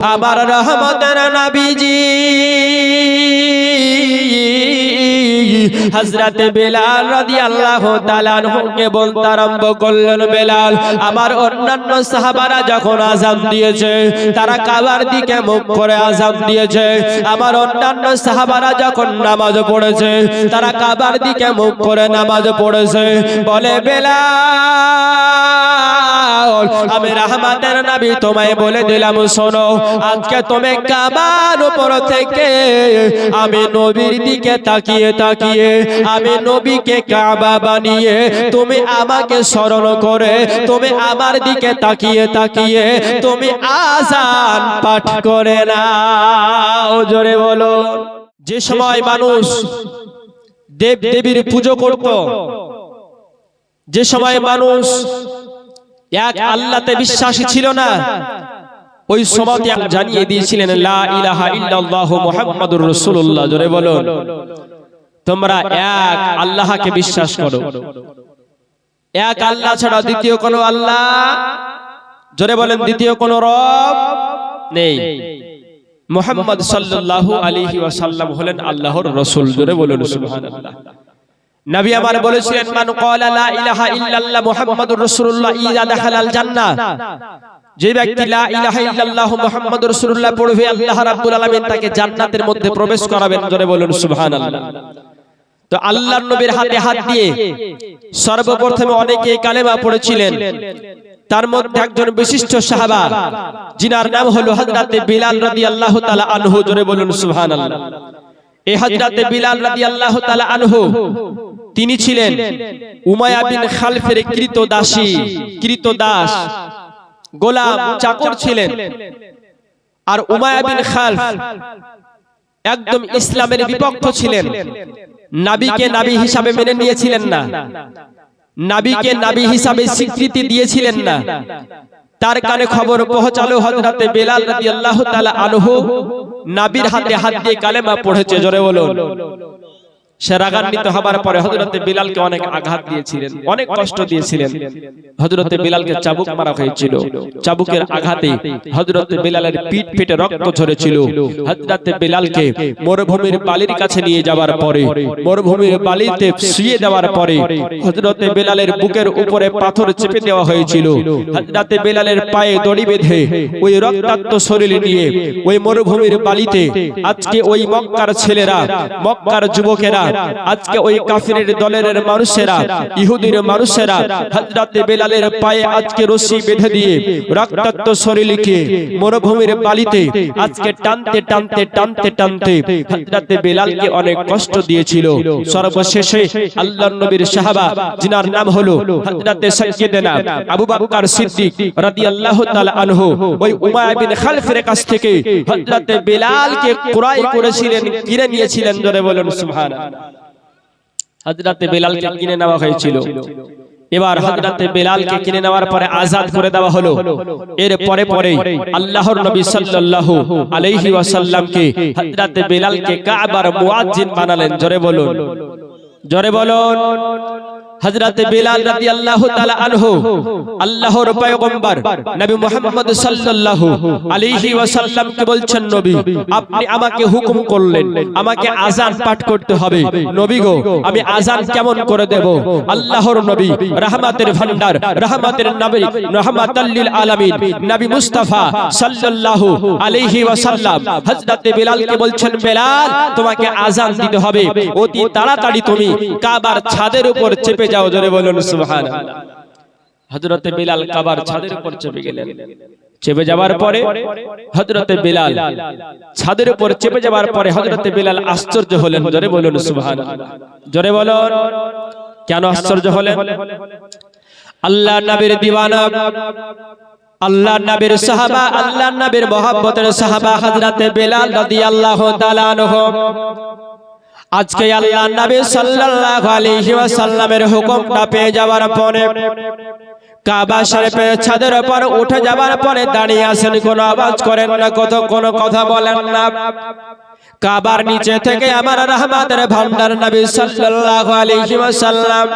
আমার রহমতের নবীজি হজরত বেলাল রাদিয়াল্লাহু তাআলা আনহুকে বলতে আরম্ভ করলেন বেলাল আমার অন্যান্য সাহাবারা যখন আযান দিয়েছে তারা কাবার দিকে মুখ করে আযান দিয়েছে। আমার অন্যান্য সাহাবারা যখন নামাজ পড়েছে তারা কাবার দিকে মুখ করে নামাজ পড়েছে। বলে বেলাল আমি রহমাতের নবী তোমায় বলে দিলাম শোনো আজকে তুমি কাবার উপর থেকে আমি নবীর দিকে তাকিয়ে তাকিয়ে আমি নবীকে কাবা বানিয়ে তুমি আমাকে স্মরণ করে তুমি আমার দিকে তাকিয়ে তাকিয়ে তুমি আজান পাঠ করে নাও। জোরে বলো। যে সময় মানুষ দেব দেবীর পুজো করত যে সময় মানুষ এক আল্লাহতে বিশ্বাসী ছিল না। ওই সময় জানিয়ে দিয়েছিলেন লা ইলাহা ইল্লাল্লাহু মুহাম্মাদুর রাসূলুল্লাহ। জোরে বলুন। তোমরা এক আল্লাহকে বিশ্বাস করো। এক আল্লাহ ছাড়া দ্বিতীয় কোনো আল্লাহ? জোরে বলেন দ্বিতীয় কোনো রব নেই। মুহাম্মদ সাল্লাল্লাহু আলাইহি ওয়াসাল্লাম হলেন আল্লাহর রাসূল। জোরে বলুন সুবহানাল্লাহ। নবী আমার বলেছিলেন মান ক্বালা লা ইলাহা ইল্লাল্লাহ মুহাম্মাদুর রাসূলুল্লাহ ইযা দাখালাল জান্নাহ। যে ব্যক্তি লা ইলাহা ইল্লাল্লাহু মুহাম্মাদুর রাসূলুল্লাহ পড়বে আল্লাহ রাব্বুল আলামিন তাকে জান্নাতের মধ্যে প্রবেশ করাবেন জোরে বলুন সুবহানাল্লাহ। তো আল্লাহর নবীর হাতে হাত দিয়ে সর্বপ্রথমে অনেকে কালেমা পড়েছিলেন। তার মধ্যে একজন বিশিষ্ট সাহাবা যিনার নাম হলো হযরতে বিলাল রাদিয়াল্লাহু তাআলা আনহু জোরে বলুন সুবহানাল্লাহ। এই হযরতে বিলাল রাদিয়াল্লাহু তাআলা আনহু। তিনি ছিলেন উমায়া বিন খালফের কৃত দাসী কৃত দাস গোলাম চাকর ছিলেন। আর উমায়া বিন খালফ একদম ইসলামের বিপক্ষ ছিলেন। নাবিকে নাবি হিসাবে মেনে নিয়েছিলেন না। নাবিকে নাবি হিসাবে স্বীকৃতি দিয়েছিলেন না। তার কানে খবর পৌঁছালো হজরতে বেলাল রাজি আল্লাহ তালা আনহু। নাবির হাতে হাত দিয়ে কালেমা পড়েছে জোরে বলুন। সে রাগান্বিত হবার পরে হযরতে বিলালকে অনেক আঘাত দিয়েছিলেন, অনেক কষ্ট দিয়েছিলেন। হযরতে বিলালকে চাবুক মারা হয়েছিল। চাবুকের আঘাতে হযরতে বিলালের রক্ত ঝরেছিল। হযরতে বিলালকে মরুভূমির বালির কাছে নিয়ে যাওয়ার পরে, মরুভূমির বালিতে শুইয়ে দেওয়ার পরে হযরতে বিলালের বুকের উপরে পাথর চেপে দেওয়া হয়েছিল। হযরতে বিলালের পায়ে দড়ি বেঁধে ওই রক্তাক্ত শরীর নিয়ে ওই মরুভূমির বালিতে আজকে ওই মক্কার ছেলেরা, মক্কার যুবকেরা আজকে ওই কাফিরের দলের মানুষেরা ইহুদির মানুষেরা হযরতে বেলালের পায়ে আজকে রশি বেঁধে দিয়ে রক্তাক্ত শরীরকে মরুভূমির বালিতে আজকে টানতে টানতে টানতে টানতে হযরতে বেলালকে অনেক কষ্ট দিয়েছিল। সর্বশেষে আল্লাহর নবীর সাহাবা যিনার নাম হলো হযরতে সাইয়্যিদানা আবু বকর সিদ্দিক রাদিয়াল্লাহু তাআলা আনহু ওই উমাইয়া বিন খালফের কাছ থেকে হযরতে বেলালকে ক্রয় করেছিলেন কিনে নিয়েছিলেন জোরে বলুন। সুবহানাল্লাহ হযরতে বেলালকে কিনে নেওয়া হয়েছিল। এবার হযরতে বেলালকে কিনে নেওয়ার পরে আজাদ করে দেওয়া হলো। এর পরে পরে আল্লাহর নবী সাল্লাল্লাহু আলাইহি ওয়াসাল্লামকে হযরতে বেলালকে কাবার মুয়াজ্জিন বানালেন। জোরে বলুন। জোরে বলুন। হযরতে বেলাল রাদিয়াল্লাহু তাআলা আনহু, আল্লাহর পয়গম্বর নবী মুহাম্মদ সাল্লাল্লাহু আলাইহি ওয়াসাল্লামকে বলছেন, নবী, আপনি আমাকে হুকুম করলেন, আমাকে আযান পাঠ করতে হবে। নবী গো, আমি আযান কেমন করে দেব? আল্লাহর নবী, রাহমাতের ভান্ডার রাহমাতের নবী রাহমাতাল লিল আলামিন, নবী মুস্তাফা সাল্লাল্লাহু আলাইহি ওয়াসাল্লাম। হযরতে বেলালকে বলছেন, বেলাল, তোমাকে আযান দিতে হবে। অতি তাড়াতাড়ি তুমি কাবার ছাদের উপর চেপে যাও, জোরে বলুন, সুবহানাল্লাহ। হযরতে বিলাল কাবার ছাদের উপর চেপে গেলেন। চেপে যাওয়ার পরে হযরতে বিলাল ছাদের উপর চেপে যাওয়ার পরে হযরতে বিলাল আশ্চর্য হলেন, জোরে বলুন, সুবহানাল্লাহ। জোরে বলুন, কেন আশ্চর্য হলেন? আল্লাহ নবীর দিওয়ানা, আল্লাহ নবীর সাহাবা, আল্লাহ নবীর মহব্বতের সাহাবা হযরতে বিলাল রাদিয়াল্লাহু তাআলা আনহু। আজকে আল্লাহ নবী সাল্লাল্লাহু আলাইহি ওয়াসাল্লামের হুকুমটা পেয়ে যাওয়ার পরে কাবা শরীফের ছাদের উপর উঠে যাওয়ার পরে দাঁড়িয়ে আছেন, কোনো আওয়াজ করেন না কত কোনো কথা বলেন না। কাবার নিচে থেকে আমার রহমাতের ভান্ডার নবী সাল্লাল্লাহু আলাইহি ওয়াসাল্লাম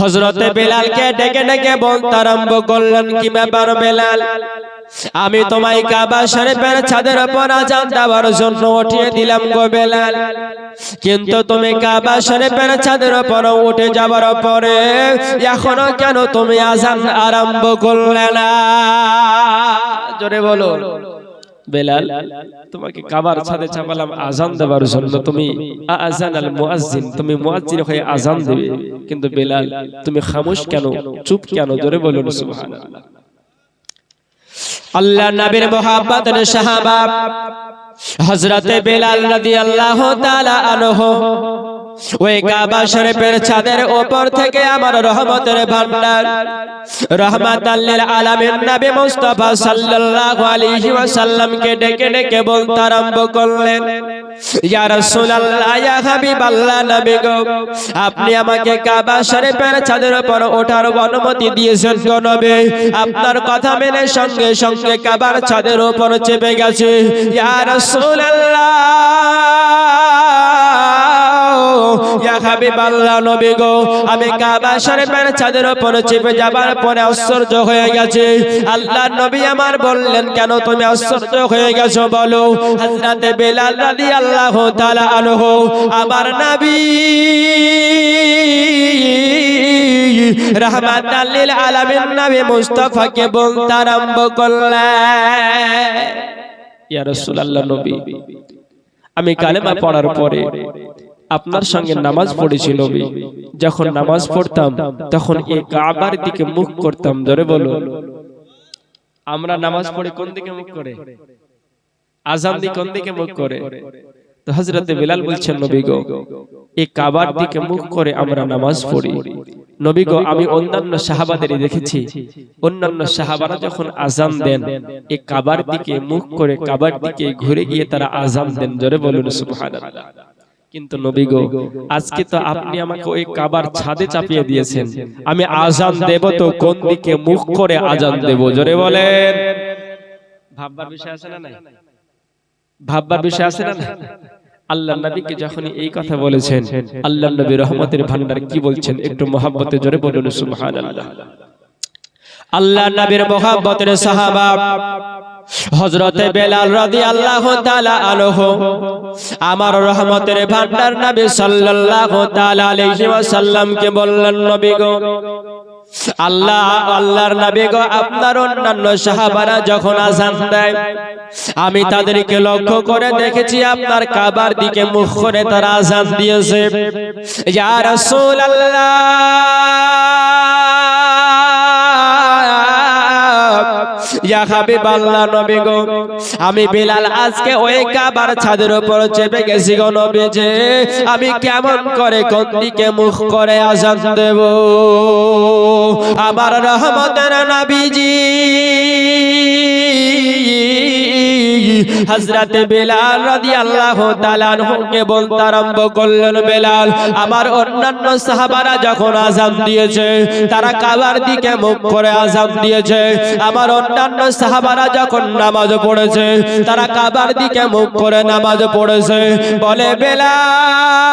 হযরতে বেলালকে ডেকে ডেকে বলতে আরম্ভ করলেন, কি ব্যাপার বেলাল? আমি তোমায় কাবা শরীফের ছাদের উপর আজান দেওয়ার জন্য উঠিয়ে দিলাম গো বেলাল। কিন্তু তুমি কাবা শরীফের ছাদের উপর উঠে যাবার পরে এখনও কেন তুমি আজান আরম্ভ করলে না? জোরে বলো। বেলাল, তোমাকে কাবার ছাদে চাপালাম আজান দেওয়ার জন্য তুমি আজান আল মুয়াজ্জিন, তুমি মুয়াজ্জিন হয়ে আজান দেবে। কিন্তু বেলাল, তুমি খামোশ কেন? চুপ কেন? জোরে বলুন, সুবহানাল্লাহ। আল্লাহ নবীর মোহাম্মতের সাহাবা। হযরতে বেলাল রাদিয়াল্লাহু তাআলা আনহু। ওই কাবা শরীফের ছাদের থেকে আমার রহমতের ভান্ডার নবী সাল্লাল্লাহু আলাইহি ওয়াসাল্লামকে ডেকে ডেকে বলতে আরম্ভ করলেন, ইয়া রাসূলুল্লাহ, ইয়া নবী গো, আপনি আমাকে কাবা শরীফের ছাদের উপর ওঠার অনুমতি দিয়েছেন গো নবী। আপনার কথা মেনে সঙ্গে সঙ্গে কাবার ছাদের উপর চেপে গেছে, ইয়া রাসূলুল্লাহ ইয়া হাবিবাল্লাহ নবী গো, আমি কাবা উপর চেপে যাবার পরে হয়ে গেছে। আল্লাহ নবী আমার বললেন, কেন তুমি হয়ে গেছো বলো? রাদিয়াল্লাহু তাআলা আনহু, আমার নবী আলামিন নবী বলতে আরম্ভ করলেন। ইয়া রাসূলুল্লাহ নবী, আমি কালেমা পড়ার পরে আপনার সঙ্গে নামাজ পড়েছি নবী। যখন নামাজ পড়তাম তখন এই কাবার দিকে মুখ করতাম ধরে বলো আমরা নামাজ পড়ি কোন দিকে মুখ করে? আজান দি কোন দিকে মুখ করে? তো হযরতে বিলাল বলছেন নবী গো এই কাবার দিকে মুখ করে আমরা নামাজ পড়ি। নবী গো আমি অন্যান্য সাহাবাদের দেখেছি। অন্যান্য সাহাবারা যখন আজান দেন এই কাবার দিকে মুখ করে কাবার দিকে ঘুরে গিয়ে তারা আজান দেন জোরে বলুন সুবহানাল্লাহ। কিন্তু নবী গো আজকে তো আপনি আমাকে ওই কাবার ছাদে চাপিয়ে দিয়েছেন। আমি আজান দেব তো কোন দিকে মুখ করে আজান দেব? জোরে বলেন। ভাববার বিষয় আছে না নাই? ভাববার বিষয় আছে না নাই? আল্লাহ নবীকে যখন এই কথা বলেছেন আল্লাহ নবী রহমতের ভান্ডার কি বলছেন? একটু মহাব্বতে জোরে বলুন সুবহানাল্লাহ। আল্লাহ নবীর মহাব্বতের সাহাবা হজরতে বেলাল রাদি আল্লাহ আনহু, আমার রহমতের ভান্ডার নবী আলাইহি ওয়াসাল্লামকে বললেন, নবী গো, আল্লাহ, আল্লাহর নবী গো, আপনার অন্যান্য সাহাবারা যখন আজান দেয়, আমি তাদেরকে লক্ষ্য করে দেখেছি আপনার কাবার দিকে মুখ করে তারা আজান দিয়েছে। ইয়া রাসূলুল্লাহ! ইয়া হাবিবাল্লাহ নবী গো, আমি বিলাল আজকে ওই কাবার ছাদের উপর চেপে গেছি গো নবী যে আমি কেমন করে কোন দিকে মুখ করে আজান দেব? আমার রহমতের নবীজি। হযরতে বেলাল রাদিয়াল্লাহু তাআলা আনহুকে বলতে আরম্ভ করলেন বেলাল। আমার অন্যান্য সাহাবারা যখন আযান দিয়েছে, তারা কাবার দিকে মুখ করে আযান দিয়েছে। আমার অন্যান্য সাহাবারা যখন নামাজ পড়েছে, তারা কাবার দিকে মুখ করে নামাজ পড়েছে। বলে, বেলাল!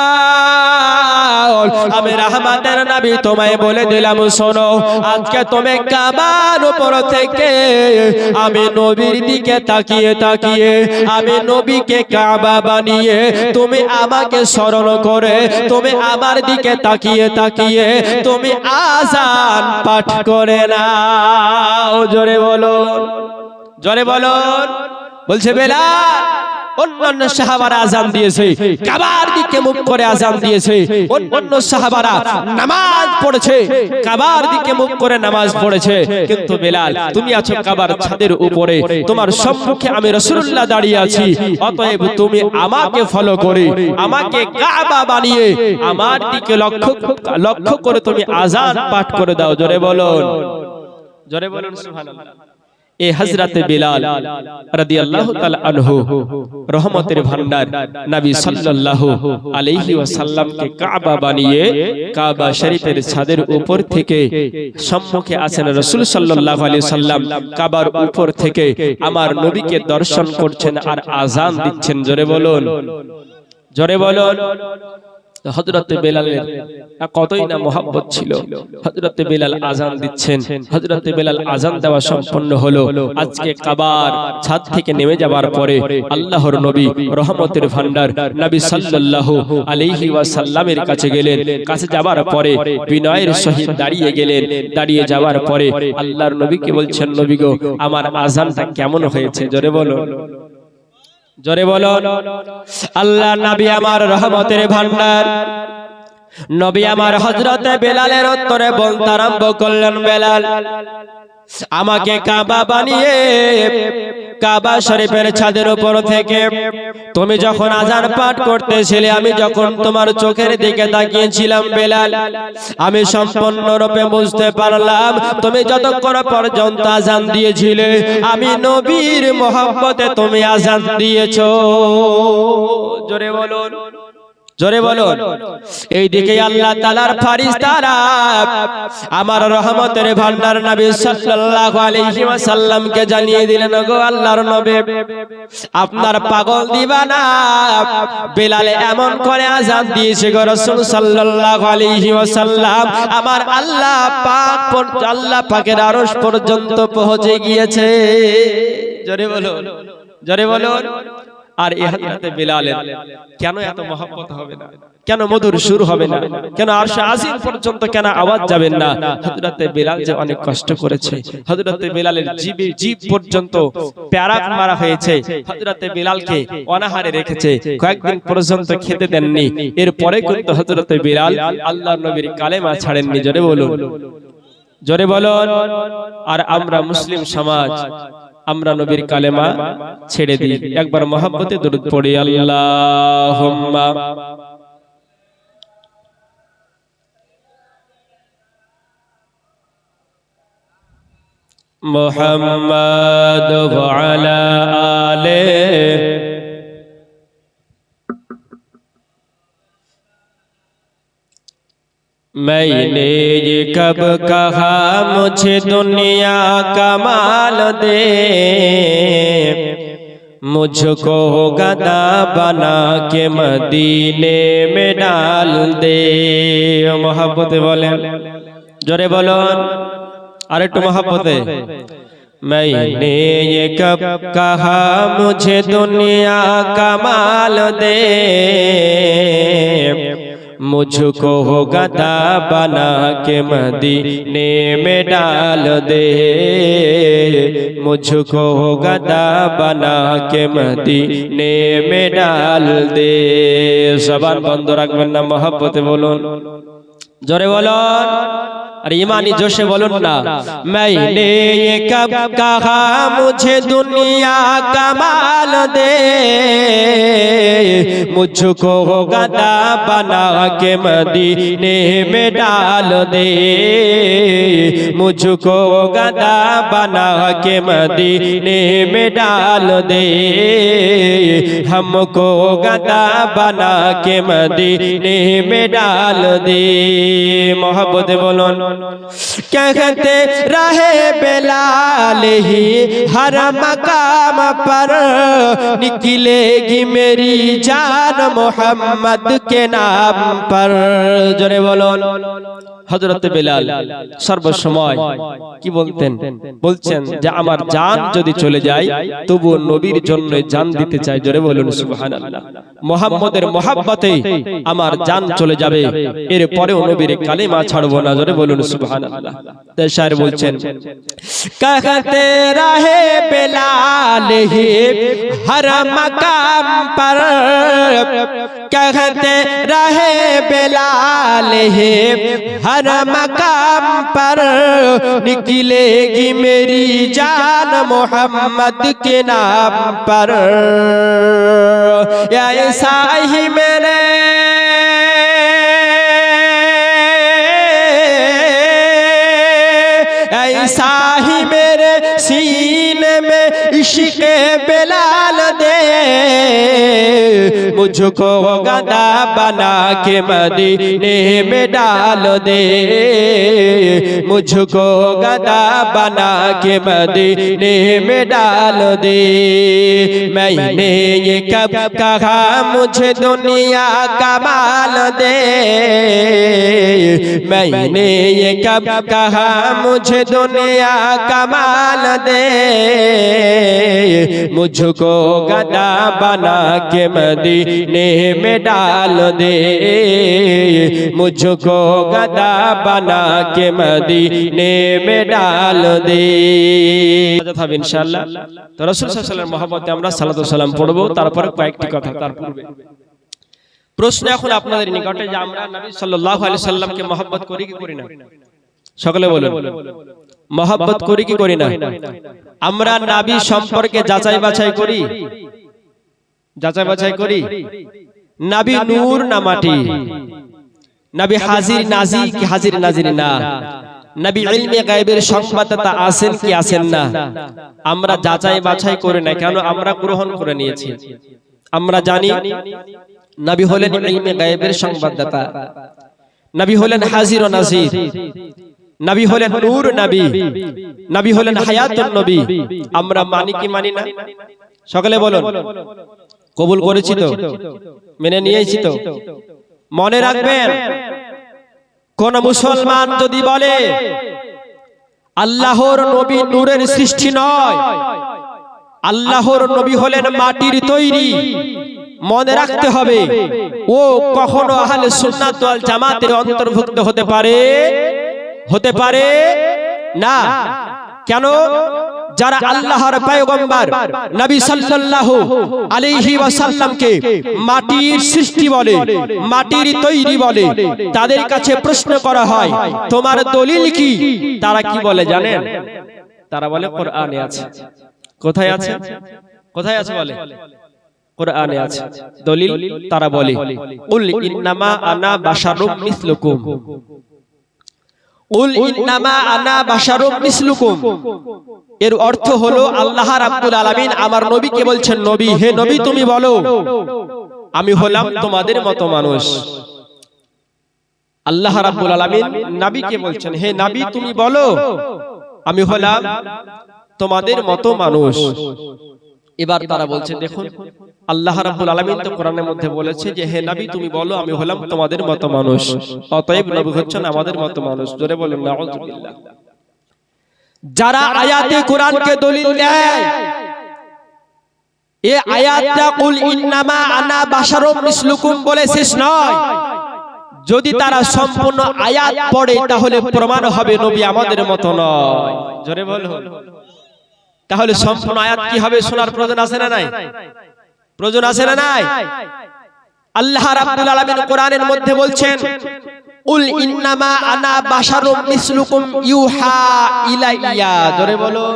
আমি রহমাতের নবী তোমায় বলে দিলাম শোনো আজকে তুমি কাবার উপর থেকে আমি নবীর দিকে তাকিয়ে তাকিয়ে আমি নবীকে কাবা বানিয়ে তুমি আমাকে স্মরণ করে তুমি আমার দিকে তাকিয়ে তাকিয়ে তুমি আজান পাঠ করে নাও। জোরে বলো জোরে বলো বলছে বেলাল অন্যান্য সাহাবারা আজান দিয়েছে, কাবার দিকে মুখ করে আজান দিয়েছে অন্য সাহাবারা নামাজ পড়েছে, কাবার দিকে মুখ করে নামাজ পড়েছে। কিন্তু বেলাল, তুমি আছো কাবার ছাদের উপরে, তোমার সম্মুখে আমি রাসূলুল্লাহ দাঁড়িয়ে আছি, অতএব তুমি আমাকে ফলো করে, আমাকে কাবা বানিয়ে, আমার দিকে লক্ষ্য লক্ষ্য করে তুমি আজান পাঠ করে দাও, জোরে বলুন। জোরে বলুন, সুবহানাল্লাহ। এ হযরতে বিলাল রাদিয়াল্লাহু তাআলা আনহু রহমতের ভান্ডার নবী সাল্লাল্লাহু আলাইহি ওয়াসাল্লামকে কাবা বানিয়ে কাবা শরীফের ছাদের উপর থেকে সম্মুখে আছেন রাসূল সাল্লাল্লাহু আলাইহি সাল্লাম কাবার উপর থেকে আমার নবীকে দর্শন করছেন আর আজান দিচ্ছেন। জোরে বলুন। জোরে বলুন। হজরতে বেলালের কতই না মোহাব্বত ছিল। হজরতে বেলাল আজান দিচ্ছেন। হজরতে বেলাল আজান দেওয়া সম্পন্ন হলো। আজকে কাবার ছাদ থেকে নেমে যাবার পরে আল্লাহর নবী রহমতের ভান্ডার নবী সাল্লাল্লাহু আলাইহি ওয়াসাল্লামের কাছে গেলেন। কাছে যাবার পরে বিনয়ের সহিত দাঁড়িয়ে গেলেন। দাঁড়িয়ে যাওয়ার পরে আল্লাহর নবীকে বলছেন নবী গো আমার আজানটা কেমন হয়েছে? জোরে বলো জোরে বলো। আল্লাহ নবী আমার রহমতের ভান্ডার নবী আমার হজরতে বেলালের উত্তরে বলতে আরম্ভ করলেন বেলাল। আমাকে কাবা বানিয়ে কাবা শরীফের ছাদের উপর থেকে তুমি যখন আজান পাঠ করতেছিলে আমি যখন তোমার চোখের দিকে তাকিয়েছিলাম বেলাল আমি সম্পূর্ণরূপে বুঝতে পারলাম তুমি যতক্ষণ পর্যন্ত আজান দিয়েছিলে আমি নবীর মোহাম্মতে তুমি আজান দিয়েছ। জোরে বলুন। জোরে বলো এই দিকে আল্লাহ তালার ফারিস্তারা আমার রহমতের ভান্ডার নবী সাল্লাল্লাহু আলাইহি ওয়াসাল্লামকে জানিয়ে দিলেন গো আল্লাহর নবী আপনার পাগল দিবানা বেলাল এমন করে আজান দিয়েছে গো রাসূল সাল্লাল্লাহু আলাইহি ওয়াসাল্লাম। আমার আল্লাহ পাক আল্লাহ পাকের আরশ পর্যন্ত পৌঁছে গিয়েছে। জোরে বলো জোরে বলো আর এ হাদিসে বেলালের কেন এত মহব্বত হবে না? কেন মধুর সুর হবে না? কেন আরশে আজিম পর্যন্ত কেন আওয়াজ যাবেন না? হযরতে বেলাল যে অনেক কষ্ট করেছে হযরতে বেলালের জিবে জিব পর্যন্ত প্যারাক মারা হয়েছে হযরতে বেলালকে অনাহারে রেখেছে কয়েকদিন পর্যন্ত খেতে দেননি। এরপরে কিন্তু হযরতে বিলাল আল্লাহর নবীর কালেমা ছাড়েননি। জোরে বলুন। জোরে বলুন। আর আমরা মুসলিম সমাজ আমরা নবীর কালেমা ছেড়ে দিই। একবার মহাব্বতে দরুদ পড়ি আল্লাহুম্মা। মুহাম্মাদ ওয়া আলা मैंने ये कब कहा मुझे दुनिया का माल दे मुझको गदा बना के मदीने में डाल दे मोहब्बत बोले जोरे बोलो अरे टू मोहब्बत मैंने ये कब कहा मुझे दुनिया का माल दे मुझको गदा बना के मदीने में डाल दे मुझको गदा बना के मदीने में डाल दे জবান বন্ধ রাখবেন না মহব্বতে বলুন জোরে বলুন আর ইমানি জোশে বলুন না मैंने ये कब कहा मुझे दुनिया का माल दे मुझको गदा बना के मदीने में डाल दे मुझको गदा बना के मदीने में डाल दे हमको गदा बना के मदीने में डाल दे मोहब्बत बोलन कहते रहे बेलाल ही? हर मकाम पर निकलेगी मेरी जान मोहम्मद के नाम पर। जोरे बोलो। হযরত বেলাল সর্বসময় কি বলতেন বলছেন যে আমার জান যদি চলে যায় তবু নবীর জন্য জান দিতে চাই জোরে বলুন সুবহানাল্লাহ মুহাম্মদের মহাব্বতে আমার জান চলে যাবে এর পরেও নবীর কালেমা ছাড়বো না জোরে বলুন সুবহানাল্লাহ তাই শায়ের বলছেন कहते रहे बेलाल ही हर मकाम पर कहते रहे बेलाल ही हर मकाम पर निकलेगी मेरी जान मोहम्मद के नाम पर। ऐसा ही मेरे ऐसा ही मेरे सीने में इश्क में दे मुझको गदा बना के मदीने में डाल दे मुझको गदा बना के मदीने में डाल दे मैंने ये कब कहा मुझे दुनिया का माल दे मैंने ये कब कहा मुझे दुनिया का माल दे मुझको गदा बना के मदीने में डाल दे मुझको गदा बना के मदीने में डाल दे থাকবে ইনশাআল্লাহ তো রাসূল সাল্লাল্লাহু আলাইহি ওয়াসাল্লামের মহব্বতে আমরা সালাতু সালাম পড়ব তারপরে কয়েকটি কথা তার পূর্বে প্রশ্ন এখন আপনাদের নিকটে যে আমরা নবী সাল্লাল্লাহু আলাইহি সাল্লামকে মহব্বত করি কি করি না সকলে বলুন মহব্বত করি কি করি না আমরা নাবি সম্পর্কে যাচাই বাছাই করি যাচাই বাছাই করি। নাবি নূর না মাটি। নাবি হাজির নাজি কি হাজির নাজির না। নবী ইলমে গায়েবের সংবাদদাতা আছেন কি আছেন না? আমরা যাচাই বাছাই করে না কেন আমরা গ্রহণ করে নিয়েছি? আমরা জানি নবী হলেন ইলমে গায়েবের সংবাদদাতা নবী হলেন হাজির ও নাজির। নবী হলেন নূর নবী। নবী। হলেন হায়াতুন নবী। আমরা মানি কি মানি না? সকলে বলুন। কবুল করেছি তো? মেনে নিয়েছি তো? মনে রাখবেন কোন মুসলমান যদি বলে আল্লাহর নবী নূরের সৃষ্টি নয়। আল্লাহর নবী হলেন মাটির তৈরি। মনে রাখতে হবে ও কখনো আহলে সুন্নাত ওয়াল জামাতের অন্তর্ভুক্ত হতে পারে? হতে পারে? না। কেন? যারা আল্লাহর পয়গম্বর নবী সাল্লাল্লাহু আলাইহি ওয়াসাল্লামকে মাটির সৃষ্টি বলে মাটির তৈরি বলে তাদের কাছে প্রশ্ন করা হয় তোমার দলিল কি? তারা কি বলে জানেন? তারা বলে কোরআনে আছে। কোথায় আছে? কোথায় আছে বলে? কোরআনে আছে। দলিল তারা বলে কুল ইন্নামা আনা বাশারুম মিসলুকুম। উল ইন্নামা আনা বাশারুম মিসলুকুম এর অর্থ হলো আল্লাহ রাব্বুল আলামিন আমার নবীকে বলছেন নবী হে নবী তুমি বলো আমি হলাম তোমাদের মতো মানুষ। আল্লাহ রাব্বুল আলামিন নবীকে বলছেন হে নবী তুমি বলো আমি হলাম তোমাদের মতো মানুষ। এবার তারা বলছে দেখুন আল্লাহ রাব্বুল আলামিন তো কোরআনের মধ্যে বলেছে যে হে নবী তুমি বলো আমি হলাম তোমাদের মতো মানুষ অতএব নবী হচ্ছেন আমাদের মতো মানুষ জোরে বলুন নাউযুবিল্লাহ যারা আয়াতে কোরআনকে দলিল দেয় এ আয়াতটা কুল ইন্নামা আনা বাশারুম মিসলুকুম বলে শেষ নয়। যদি তারা সম্পূর্ণ আয়াত পড়ে তাহলে প্রমাণ হবে নবী আমাদের মত নয়। জোরে বলুন। তাহলে সম্পূর্ণ আয়াত কি হবে শোনার প্রয়োজন আছে না নাই? প্রয়োজন আছে না নাই? আল্লাহ রাব্বুল আলামিন কোরআনের মধ্যে বলছেন উল ইন্নামা আনা বাশারুম মিসলুকুম ইউহা ইলাইয়া। জোরে বলুন।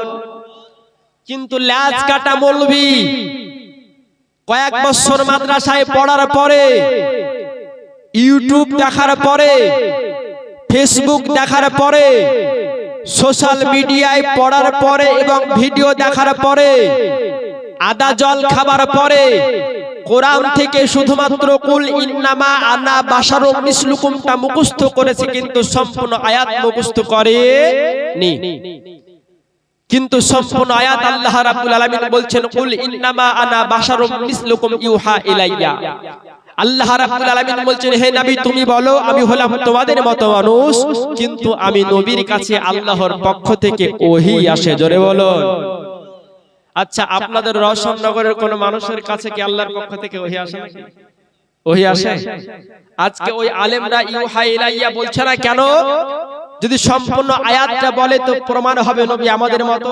কিন্তু ল্যাজ কাটা মৌলবি কয়েক বছর মাদ্রাসায় পড়ার পরে ইউটিউব দেখার পরে ফেসবুক দেখার পরে সোশ্যাল মিডিয়ায় পড়ার পরে এবং ভিডিও দেখার পরে, আদা জল খাবার পরে, কোরআন থেকে শুধুমাত্র কুল ইন্নামা আনা বাশারুম মিসলুকুমটা মুখস্থ করেছে কিন্তু সম্পূর্ণ আয়াত মুখস্থ করে নি কিন্তু সম্পূর্ণ আয়াত আল্লাহ রাব্বুল আলামিন বলছেন, কুল ইন্নামা আনা বাশারুম মিসলুকুম ইউহা ইলাইয়া। আল্লাহ রাব্বুল আলামিন বলছেন, হে নবী, তুমি বলো, আমি হলাম তোমাদের মতো মানুষ, কিন্তু আমি নবীর কাছে আল্লাহর পক্ষ থেকে ওহী আসে। জোরে বলো আচ্ছা আপনাদের রওশননগরের কোন মানুষের কাছে কি আল্লাহর পক্ষ থেকে ওহী আসে নাকি? ওহী আসে? আজকে ওই আলেমরা ইউহা ইলাইয়া বলছে না কেন? যদি সম্পূর্ণ আয়াতটা বলে তো প্রমাণ হবে নবী আমাদের মতো।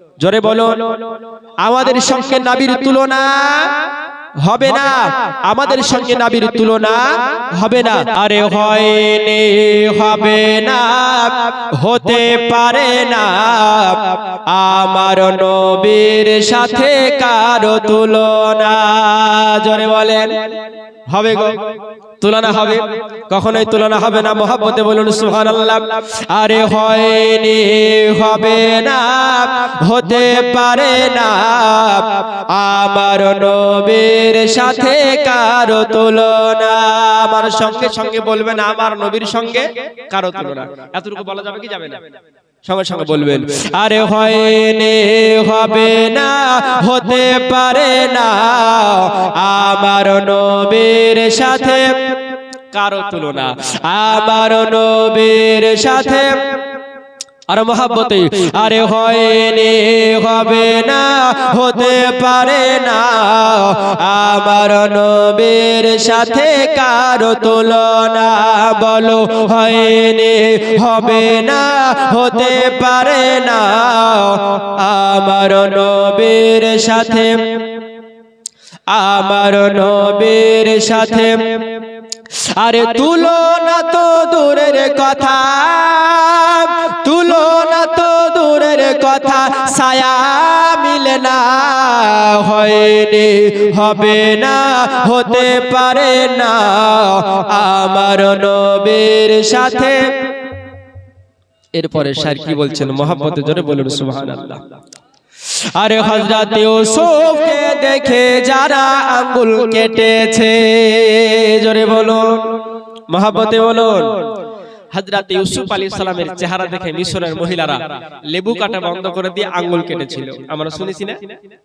জোরে বলো, আমাদের সঙ্গে নাবির তুলনা হবে না। আমাদের সঙ্গে নাবির তুলনা হবে না। আরে হয়নি, হবে না, হতে পারে না। আমার নবীর সাথে কারও তুলনা। জোরে বলেন, হবে গো, তুলনা হবে। কখনোই তুলনা হবে না। মহাব্বতে বলুন সুহান আরে হয়নি, হবে না, হতে পারে না। আমার নবীর সাথে কারও তুলনা। আমার সঙ্গে সঙ্গে বলবেন, আমার নবীর সঙ্গে কারও তুলনা। এতটুকু বলা যাবে কি যাবে না? সঙ্গে সঙ্গে বলবেন। আরে হয়নি, হবে না, হতে পারে না। আমার নবীর সাথে কারও তুলনা। আমার নবীর সাথে আর মহাব্বতে, আরে হয়নি, হবে না, হতে পারে না। আমার নবীর সাথে কারও তুলনা, বলো হয়নি, হবে না, হতে পারে না। আমার নবীর সাথে, আমার নবীর সাথে, আরে তুলনা তো দূরের কথা। কথা ছায়া মিলে না হয়নি, হবে না, হতে পারে না। আমার নবীর সাথে এরপরে স্যার কি বলছেন? মহাব্বতে জোরে বলুন, সুবহানাল্লাহ। আরে হজরত ইউসুফকে দেখে যারা আঙ্গুল কেটেছে, জোরে বলুন। মহাব্বতে বলুন। হজরত ইউসুফ আলী সালামের চেহারা দেখে মিশরের মহিলারা লেবু কাটা বন্ধ করে দিয়ে আঙ্গুল কেটেছিল। আমরা শুনেছি না?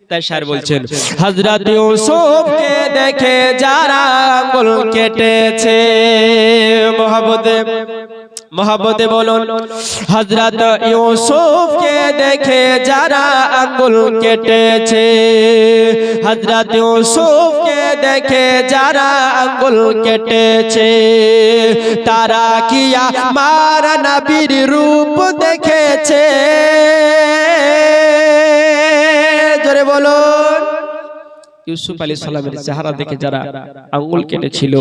তাই স্যার বলছেন হাজরাত ইউসুফকে দেখে যারা আঙ্গুল কেটেছে। মহাব্বতে মহাব্বতে বলুন হজরত ইউসুফকে দেখে যারা আঙ্গুল কেটেছে হজরত ইউসুফকে দেখে যারা আঙ্গুল কেটেছে, তারা কিয়া মারা নবীর রূপ দেখেছে। ইউসুফ আলী সালামের চেহারা দেখে যারা আঙ্গুল কেটেছিল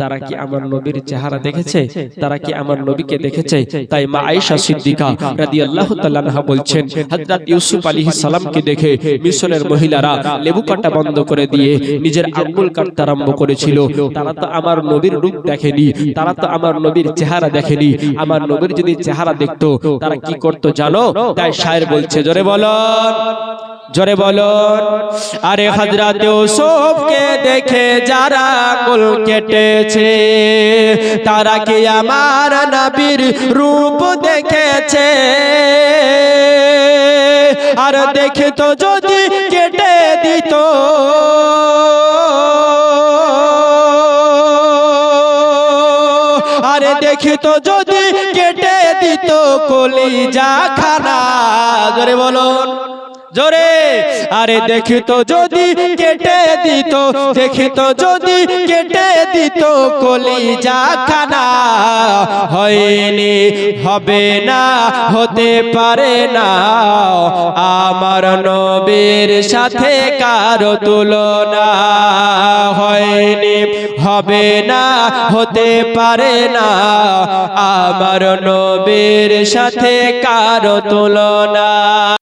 তারা কি আমার নবীর চেহারা দেখেছে? তারা কি আমার নবীকে দেখেছে? তাই মা আয়েশা সিদ্দিকা রাদিয়াল্লাহু তাআলা আনহা বলছেন হযরত ইউসুফ আলাইহিস সালামকে দেখে মিশরের মহিলারা লেবু কাটা বন্ধ করে দিয়ে নিজের আঙ্গুল কাটতে আরম্ভ করেছিল। তারা তো আমার নবীর রূপ দেখেনি তারা তো আমার নবীর চেহারা দেখেনি আমার নবীর যদি চেহারা দেখতো তারা কি করত জানো? তাই শায়ের বলছে জোরে বলন জোরে বলুন। আরে হজরত ইউসুফকে দেখে যারা আঙ্গুল কেটেছে, তারা কি আমার নবীর রূপ দেখেছে? আর দেখে তো যদি কেটে দিত। আরে দেখি তো যদি কেটে দিত কলিজা খানা। জোরে বলুন। জোরে। আরে দেখি তো যদি কেটে দিত দেখি তো যদি কেটে দিত কলিজা খানা হয়নি হবে না হতে পারে না। আমার নবীর সাথে কারও তুলনা হয়নি হবে না হতে পারে না। আমার নবীর সাথে কারও তুলনা